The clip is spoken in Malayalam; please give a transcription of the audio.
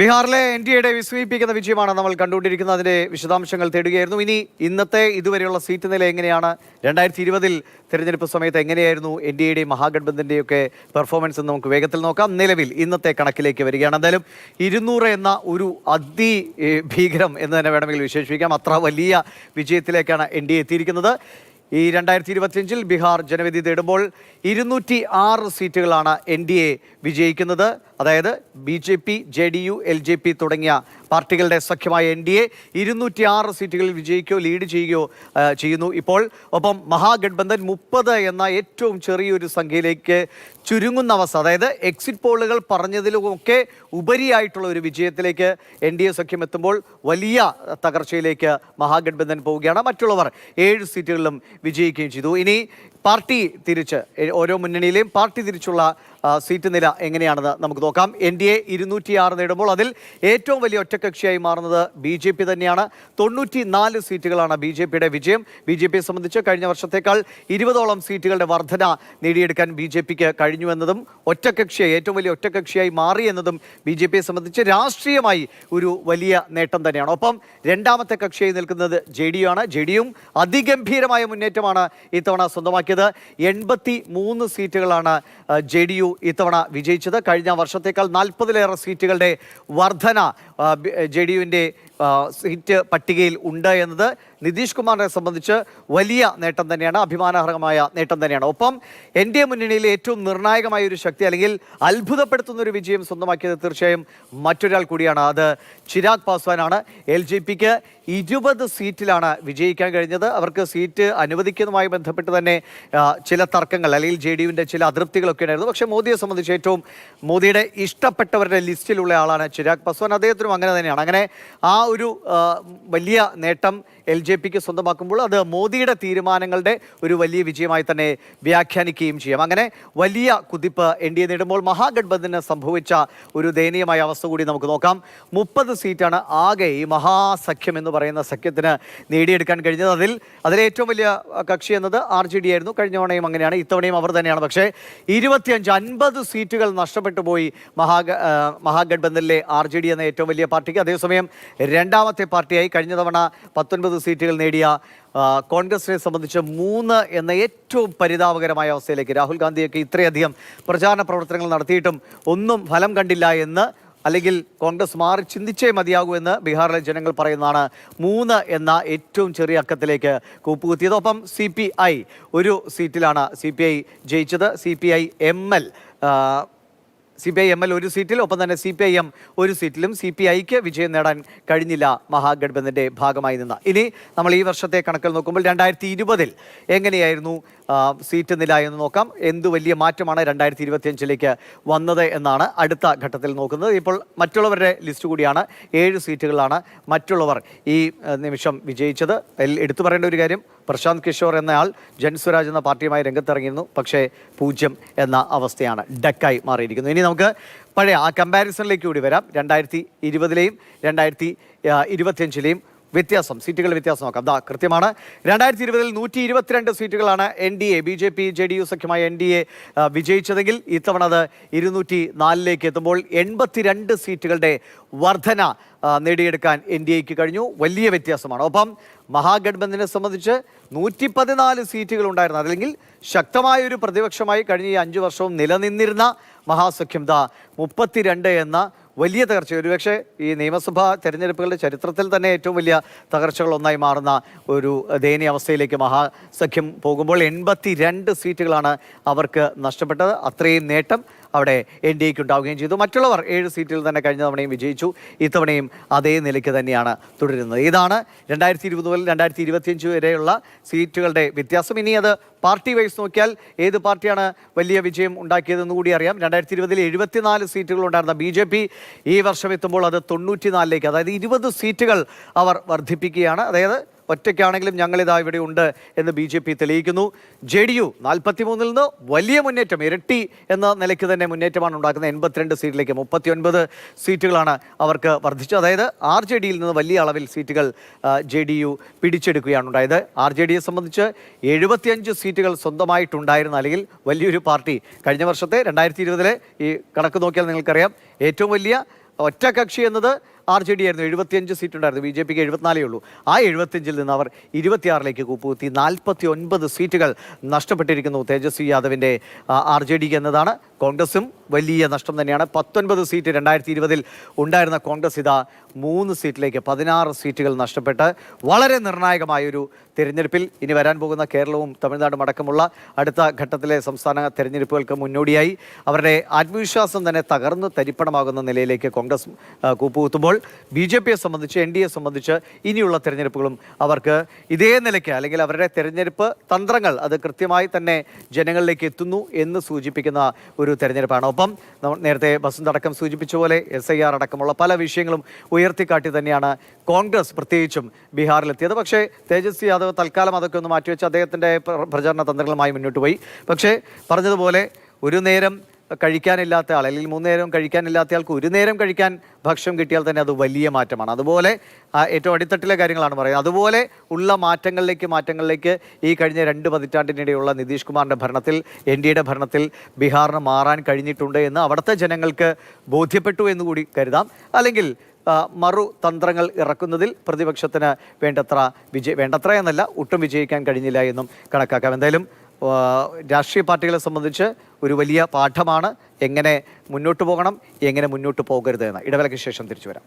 ബീഹാറിലെ എൻ ഡി എയുടെ വിസ്മയിപ്പിക്കുന്ന വിജയമാണ് നമ്മൾ കണ്ടുകൊണ്ടിരിക്കുന്നത്. അതിന്റെ വിശദാംശങ്ങൾ തേടുകയായിരുന്നു. ഇനി ഇന്നത്തെ ഇതുവരെയുള്ള സീറ്റ് നില എങ്ങനെയാണ്? രണ്ടായിരത്തി ഇരുപതിൽ തിരഞ്ഞെടുപ്പ് സമയത്ത് എങ്ങനെയായിരുന്നു എൻ ഡി എയുടെയും മഹാഗഡ്ബന്ധിന്റെയൊക്കെ പെർഫോമൻസ് എന്ന് നമുക്ക് വേഗത്തിൽ നോക്കാം. നിലവിൽ ഇന്നത്തെ കണക്കിലേക്ക് വരികയാണ്. എന്തായാലും ഇരുന്നൂറ് എന്ന ഒരു അതി ഭീകരം എന്ന് തന്നെ വേണമെങ്കിൽ വിശേഷിപ്പിക്കാം. അത്ര വലിയ വിജയത്തിലേക്കാണ് എൻ ഡി എ എത്തിയിരിക്കുന്നത്. ഈ രണ്ടായിരത്തി ഇരുപത്തിയഞ്ചിൽ ബീഹാർ ജനവിധി തേടുമ്പോൾ ഇരുന്നൂറ്റി ആറ് സീറ്റുകളാണ് എൻ ഡി എ വിജയിക്കുന്നത്. അതായത് B J P J D U L J P തുടങ്ങിയ പാർട്ടികളുടെ സഖ്യമായ എൻ ഡി എ ഇരുന്നൂറ്റി ആറ് സീറ്റുകളിൽ വിജയിക്കുകയോ ലീഡ് ചെയ്യുകയോ ചെയ്യുന്നു. ഇപ്പോൾ ഒപ്പം മഹാഗഡ്ബന്ധൻ മുപ്പത് എന്ന ഏറ്റവും ചെറിയൊരു സംഖ്യയിലേക്ക് ചുരുങ്ങുന്ന അവസ്ഥ. അതായത് എക്സിറ്റ് പോളുകൾ പറഞ്ഞതിലുമൊക്കെ ഉപരിയായിട്ടുള്ള ഒരു വിജയത്തിലേക്ക് എൻ ഡി എ സഖ്യം എത്തുമ്പോൾ വലിയ തകർച്ചയിലേക്ക് മഹാഗഡ്ബന്ധൻ പോവുകയാണ്. മറ്റുള്ളവർ ഏഴ് സീറ്റുകളിലും വിജയിക്കുകയും ചെയ്തു. ഇനി പാർട്ടി തിരിച്ച് ഓരോ മുന്നണിയിലെയും പാർട്ടി തിരിച്ചുള്ള സീറ്റ് നില എങ്ങനെയാണെന്ന് നമുക്ക് നോക്കാം. എൻ ഡി എ ഇരുന്നൂറ്റിയാറ് നേടുമ്പോൾ അതിൽ ഏറ്റവും വലിയ ഒറ്റകക്ഷിയായി മാറുന്നത് ബി ജെ പി തന്നെയാണ്. തൊണ്ണൂറ്റി നാല് സീറ്റുകളാണ് ബി ജെ പിയുടെ വിജയം. ബി ജെ പിയെ സംബന്ധിച്ച് കഴിഞ്ഞ വർഷത്തേക്കാൾ ഇരുപതോളം സീറ്റുകളുടെ വർധന നേടിയെടുക്കാൻ ബി ജെ പിക്ക് കഴിഞ്ഞുവെന്നതും ഒറ്റക്കക്ഷിയായി ഏറ്റവും വലിയ ഒറ്റകക്ഷിയായി മാറി എന്നതും ബി ജെ പിയെ സംബന്ധിച്ച് രാഷ്ട്രീയമായി ഒരു വലിയ നേട്ടം തന്നെയാണ്. ഒപ്പം രണ്ടാമത്തെ കക്ഷിയായി നിൽക്കുന്നത് ജെ ഡി യു ആണ്. ജെ ഡി യും അതിഗംഭീരമായ മുന്നേറ്റമാണ് ഇത്തവണ സ്വന്തമാക്കിയത്. എൺപത്തി മൂന്ന് സീറ്റുകളാണ് ജെ ഡി യു ഇത്തവണ വിജയിച്ചത്. കഴിഞ്ഞ വർഷത്തേക്കാൾ നാൽപ്പതിലേറെ സീറ്റുകളുടെ വർധന ജെ ഡി യുവിന്റെ സീറ്റ് പട്ടികയിൽ ഉണ്ട് എന്നത് നിതീഷ് കുമാറിനെ സംബന്ധിച്ച് വലിയ നേട്ടം തന്നെയാണ് അഭിമാനാർഹമായ നേട്ടം തന്നെയാണ്. ഒപ്പം എൻ ഡി എ മുന്നണിയിലെ ഏറ്റവും നിർണായകമായ ഒരു ശക്തി അല്ലെങ്കിൽ അത്ഭുതപ്പെടുത്തുന്ന ഒരു വിജയം സ്വന്തമാക്കിയത് തീർച്ചയായും മറ്റൊരാൾ കൂടിയാണ്. അത് ചിരാഗ് പാസ്വാനാണ് എൽ ജെ പിക്ക് ഇരുപത് സീറ്റിലാണ് വിജയിക്കാൻ കഴിഞ്ഞത്. അവർക്ക് സീറ്റ് അനുവദിക്കുന്നതുമായി ബന്ധപ്പെട്ട് തന്നെ ചില തർക്കങ്ങൾ അല്ലെങ്കിൽ ജെ ഡി യുവിന്റെ ചില അതൃപ്തികളൊക്കെ ഉണ്ടായിരുന്നു. പക്ഷേ മോദിയെ സംബന്ധിച്ച് ഏറ്റവും മോദിയുടെ ഇഷ്ടപ്പെട്ടവരുടെ ലിസ്റ്റിലുള്ള ആളാണ് ചിരാഗ് പാസ്വാൻ. അദ്ദേഹത്തിനും അങ്ങനെ തന്നെയാണ്. അങ്ങനെ ആ ഒരു വലിയ നേട്ടം എൽ ജെ പിക്ക് സ്വന്തമാക്കുമ്പോൾ അത് മോദിയുടെ തീരുമാനങ്ങളുടെ ഒരു വലിയ വിജയമായി തന്നെ വ്യാഖ്യാനിക്കുകയും ചെയ്യാം. അങ്ങനെ വലിയ കുതിപ്പ് എൻ ഡി എ നേടുമ്പോൾ മഹാഗഡ്ബന്ധന് സംഭവിച്ച ഒരു ദയനീയമായ അവസ്ഥ കൂടി നമുക്ക് നോക്കാം. മുപ്പത് സീറ്റാണ് ആകെ ഈ മഹാസഖ്യം എന്ന് പറയുന്ന സഖ്യത്തിന് നേടിയെടുക്കാൻ കഴിഞ്ഞത്. അതിൽ അതിലെ ഏറ്റവും വലിയ കക്ഷി എന്നത് ആർ ജെ ഡി ആയിരുന്നു. കഴിഞ്ഞ തവണയും അങ്ങനെയാണ് ഇത്തവണയും അവർ തന്നെയാണ്. പക്ഷേ ഇരുപത്തിയഞ്ച് അൻപത് സീറ്റുകൾ നഷ്ടപ്പെട്ടു പോയി മഹാഗ ആ, മഹാഗഡ്ബന്ധനിലെ ആർ ജെ ഡി എന്ന ഏറ്റവും വലിയ പാർട്ടിക്ക്. അതേസമയം രണ്ടാമത്തെ പാർട്ടിയായി കഴിഞ്ഞ തവണ പത്തൊൻപത് സീറ്റുകൾ നേടിയ കോൺഗ്രസിനെ സംബന്ധിച്ച് മൂന്ന് എന്ന ഏറ്റവും പരിതാപകരമായ അവസ്ഥയിലേക്ക് രാഹുൽ ഗാന്ധിയൊക്കെ ഇത്രയധികം പ്രചാരണ പ്രവർത്തനങ്ങൾ നടത്തിയിട്ടും ഒന്നും ഫലം കണ്ടില്ല എന്ന് അല്ലെങ്കിൽ കോൺഗ്രസ് മാറി ചിന്തിച്ചേ മതിയാകൂ എന്ന് ബീഹാറിലെ ജനങ്ങൾ പറയുന്നതാണ് മൂന്ന് എന്ന ഏറ്റവും ചെറിയ അക്കത്തിലേക്ക് കൂപ്പുകുത്തിയത് ഒപ്പം സി പി ഐ ഒരു സീറ്റിലാണ് സി പി ഐ ജയിച്ചത്. C P I M L C P I M L ഒരു സീറ്റിൽ ഒപ്പം തന്നെ സി പി ഐ എം ഒരു സീറ്റിലും സി പി ഐക്ക് വിജയം നേടാൻ കഴിഞ്ഞില്ല മഹാഗഡ്ബന്ധന്റെ ഭാഗമായി നിന്ന്. ഇനി നമ്മൾ ഈ വർഷത്തെ കണക്കിൽ നോക്കുമ്പോൾ രണ്ടായിരത്തി ഇരുപതിൽ എങ്ങനെയായിരുന്നു സീറ്റ് നില എന്ന് നോക്കാം. എന്ത് വലിയ മാറ്റമാണ് രണ്ടായിരത്തി ഇരുപത്തിയഞ്ചിലേക്ക് വന്നത് എന്നാണ് അടുത്ത ഘട്ടത്തിൽ നോക്കുന്നത്. ഇപ്പോൾ മറ്റുള്ളവരുടെ ലിസ്റ്റ് കൂടിയാണ്. ഏഴ് സീറ്റുകളാണ് മറ്റുള്ളവർ ഈ നിമിഷം വിജയിച്ചത്. എടുത്തു പറയേണ്ട ഒരു കാര്യം പ്രശാന്ത് കിഷോർ എന്നയാൾ ജൻസ്വരാജ് എന്ന പാർട്ടിയുമായി രംഗത്തിറങ്ങിയിരുന്നു. പക്ഷേ പൂജ്യം എന്ന അവസ്ഥയാണ് ഡക്കായി മാറിയിരിക്കുന്നു ഇനി നമുക്ക് പഴയ ആ കമ്പാരിസണിലേക്ക് കൂടി വരാം. രണ്ടായിരത്തി ഇരുപതിലെയും രണ്ടായിരത്തി ഇരുപത്തിയഞ്ചിലെയും വ്യത്യാസം സീറ്റുകൾ വ്യത്യാസം നോക്കാം. ദാ കൃത്യമാണ്. രണ്ടായിരത്തി ഇരുപതിൽ നൂറ്റി ഇരുപത്തിരണ്ട് സീറ്റുകളാണ് N D A B J P J D U സഖ്യമായ N D A വിജയിച്ചതെങ്കിൽ ഇത്തവണ അത് ഇരുന്നൂറ്റി നാലിലേക്ക് എത്തുമ്പോൾ എൺപത്തിരണ്ട് സീറ്റുകളുടെ വർധന നേടിയെടുക്കാൻ എൻ ഡി എക്ക് കഴിഞ്ഞു. വലിയ വ്യത്യാസമാണ്. ഒപ്പം മഹാഗഡ്ബന്ധനെ സംബന്ധിച്ച് നൂറ്റി പതിനാല് സീറ്റുകൾ ഉണ്ടായിരുന്നു. അതല്ലെങ്കിൽ ശക്തമായ ഒരു പ്രതിപക്ഷമായി കഴിഞ്ഞ ഈ അഞ്ചു വർഷവും നിലനിന്നിരുന്ന മഹാസഖ്യം ദ മുപ്പത്തിരണ്ട് എന്ന വലിയ തകർച്ച. ഒരുപക്ഷെ ഈ നിയമസഭാ തെരഞ്ഞെടുപ്പുകളുടെ ചരിത്രത്തിൽ തന്നെ ഏറ്റവും വലിയ തകർച്ചകളൊന്നായി മാറുന്ന ഒരു ദയനീയ അവസ്ഥയിലേക്ക് മഹാസഖ്യം പോകുമ്പോൾ എൺപത്തി സീറ്റുകളാണ് അവർക്ക് നഷ്ടപ്പെട്ടത്. അത്രയും നേട്ടം അവിടെ എൻ ഡി എക്ക് ഉണ്ടാവുകയും ചെയ്തു. മറ്റുള്ളവർ ഏഴ് സീറ്റിൽ തന്നെ കഴിഞ്ഞ തവണയും വിജയിച്ചു. ഇത്തവണയും അതേ നിലയ്ക്ക് തന്നെയാണ് തുടരുന്നത്. ഇതാണ് രണ്ടായിരത്തി ഇരുപത് മുതൽ രണ്ടായിരത്തി ഇരുപത്തിയഞ്ച് വരെയുള്ള സീറ്റുകളുടെ വ്യത്യാസം. ഇനി അത് പാർട്ടി വൈസ് നോക്കിയാൽ ഏത് പാർട്ടിയാണ് വലിയ വിജയം ഉണ്ടാക്കിയതെന്ന് കൂടി അറിയാം. രണ്ടായിരത്തി ഇരുപതിൽ എഴുപത്തിനാല് സീറ്റുകൾ ഉണ്ടായിരുന്ന ബി ജെ പി ഈ വർഷം എത്തുമ്പോൾ അത് തൊണ്ണൂറ്റിനാലിലേക്ക് അതായത് ഇരുപത് സീറ്റുകൾ അവർ വർദ്ധിപ്പിക്കുകയാണ്. അതായത് ഒറ്റയ്ക്കാണെങ്കിലും ഞങ്ങളിതാ ഇവിടെ ഉണ്ട് എന്ന് ബി ജെ പി തെളിയിക്കുന്നു. ജെ ഡി യു നാൽപ്പത്തിമൂന്നിൽ നിന്ന് വലിയ മുന്നേറ്റം ഇരട്ടി എന്ന നിലയ്ക്ക് തന്നെ മുന്നേറ്റമാണ് ഉണ്ടാക്കുന്നത്. എൺപത്തിരണ്ട് സീറ്റിലേക്ക് മുപ്പത്തിയൊൻപത് സീറ്റുകളാണ് അവർക്ക് വർദ്ധിച്ചത്. അതായത് ആർ ജെ ഡിയിൽ നിന്ന് വലിയ അളവിൽ സീറ്റുകൾ ജെ ഡി യു പിടിച്ചെടുക്കുകയാണ് ഉണ്ടായത്. ആർ ജെ ഡിയെ സംബന്ധിച്ച് എഴുപത്തിയഞ്ച് സീറ്റുകൾ സ്വന്തമായിട്ടുണ്ടായിരുന്ന അല്ലെങ്കിൽ വലിയൊരു പാർട്ടി കഴിഞ്ഞ വർഷത്തെ രണ്ടായിരത്തി ഇരുപതിലെ ഈ കണക്ക് നോക്കിയാൽ നിങ്ങൾക്കറിയാം. ഏറ്റവും വലിയ ഒറ്റകക്ഷി എന്നത് ആർ ജെ ഡി ആയിരുന്നു എഴുപത്തിയഞ്ച് സീറ്റ് ഉണ്ടായിരുന്നു ബി ജെ പിക്ക് എഴുപത്തിനാലേ ഉള്ളൂ. ആ എഴുപത്തിയഞ്ചിൽ നിന്ന് അവർ ഇരുപത്തിയാറിലേക്ക് കൂപ്പുകുത്തി നാൽപ്പത്തി ഒൻപത് സീറ്റുകൾ നഷ്ടപ്പെട്ടിരിക്കുന്നു തേജസ്വി യാദവിന്റെ ആർ ജെ ഡിക്ക് എന്നതാണ്. കോൺഗ്രസും വലിയ നഷ്ടം തന്നെയാണ്. പത്തൊൻപത് സീറ്റ് രണ്ടായിരത്തി ഇരുപതിൽ ഉണ്ടായിരുന്ന കോൺഗ്രസ് ഇതാ മൂന്ന് സീറ്റിലേക്ക് പതിനാറ് സീറ്റുകൾ നഷ്ടപ്പെട്ട് വളരെ നിർണായകമായൊരു തിരഞ്ഞെടുപ്പിൽ ഇനി വരാൻ പോകുന്ന കേരളവും തമിഴ്നാടും അടക്കമുള്ള അടുത്ത ഘട്ടത്തിലെ സംസ്ഥാന തെരഞ്ഞെടുപ്പുകൾക്ക് മുന്നോടിയായി അവരുടെ ആത്മവിശ്വാസം തന്നെ തകർന്ന് തരിപ്പണമാകുന്ന നിലയിലേക്ക് കോൺഗ്രസ് കൂപ്പുകുത്തുമ്പോൾ ബി ജെ പിയെ സംബന്ധിച്ച് എൻ ഡി എ സംബന്ധിച്ച് ഇനിയുള്ള തെരഞ്ഞെടുപ്പുകളും അവർക്ക് ഇതേ നിലയ്ക്ക് അല്ലെങ്കിൽ അവരുടെ തെരഞ്ഞെടുപ്പ് തന്ത്രങ്ങൾ അത് കൃത്യമായി തന്നെ ജനങ്ങളിലേക്ക് എത്തുന്നു എന്ന് സൂചിപ്പിക്കുന്ന ഒരു തെരഞ്ഞെടുപ്പാണ്. ഒപ്പം നേരത്തെ ബസന്ത് അടക്കം സൂചിപ്പിച്ച പോലെ എസ് ഐ ആർ അടക്കമുള്ള പല വിഷയങ്ങളും ഉയർത്തിക്കാട്ടി തന്നെയാണ് കോൺഗ്രസ് പ്രത്യേകിച്ചും ബീഹാറിലെത്തിയത്. പക്ഷേ തേജസ്വി യാദവ് തൽക്കാലം അതൊക്കെ ഒന്ന് മാറ്റിവെച്ച് അദ്ദേഹത്തിന്റെ പ്ര- പ്രചാരണ തന്ത്രങ്ങളുമായി മുന്നോട്ട് പോയി. പക്ഷേ പറഞ്ഞതുപോലെ ഒരു നേരം കഴിക്കാനില്ലാത്ത ആൾ അല്ലെങ്കിൽ മൂന്ന് നേരം കഴിക്കാനില്ലാത്ത ആൾക്ക് ഒരു നേരം കഴിക്കാൻ ഭക്ഷണം കിട്ടിയാൽ തന്നെ അത് വലിയ മാറ്റമാണ്. അതുപോലെ ഏറ്റവും അടിത്തട്ടിലെ കാര്യങ്ങളാണ് പറയുന്നത് അതുപോലെ ഉള്ള മാറ്റങ്ങളിലേക്ക് മാറ്റങ്ങളിലേക്ക് ഈ കഴിഞ്ഞ രണ്ട് പതിറ്റാണ്ടിനിടെയുള്ള നിതീഷ് കുമാറിന്റെ ഭരണത്തിൽ എൻ ഡി എയുടെ ഭരണത്തിൽ ബീഹാറിന് മാറാൻ കഴിഞ്ഞിട്ടുണ്ട് എന്ന് അവിടുത്തെ ജനങ്ങൾക്ക് ബോധ്യപ്പെട്ടു എന്ന് കൂടി കരുതാം. അല്ലെങ്കിൽ മറു തന്ത്രങ്ങൾ ഇറക്കുന്നതിൽ പ്രതിപക്ഷത്തിന് വേണ്ടത്ര വിജയ വേണ്ടത്ര എന്നല്ല ഒട്ടും വിജയിക്കാൻ കഴിഞ്ഞില്ല എന്നും കണക്കാക്കാം. എന്തായാലും രാഷ്ട്രീയ പാർട്ടികളെ സംബന്ധിച്ച് ഒരു വലിയ പാഠമാണ്. എങ്ങനെ മുന്നോട്ട് പോകണം എങ്ങനെ മുന്നോട്ട് പോകരുത് എന്ന്. ഇടവേളയ്ക്ക് ശേഷം തിരിച്ചു വരാം.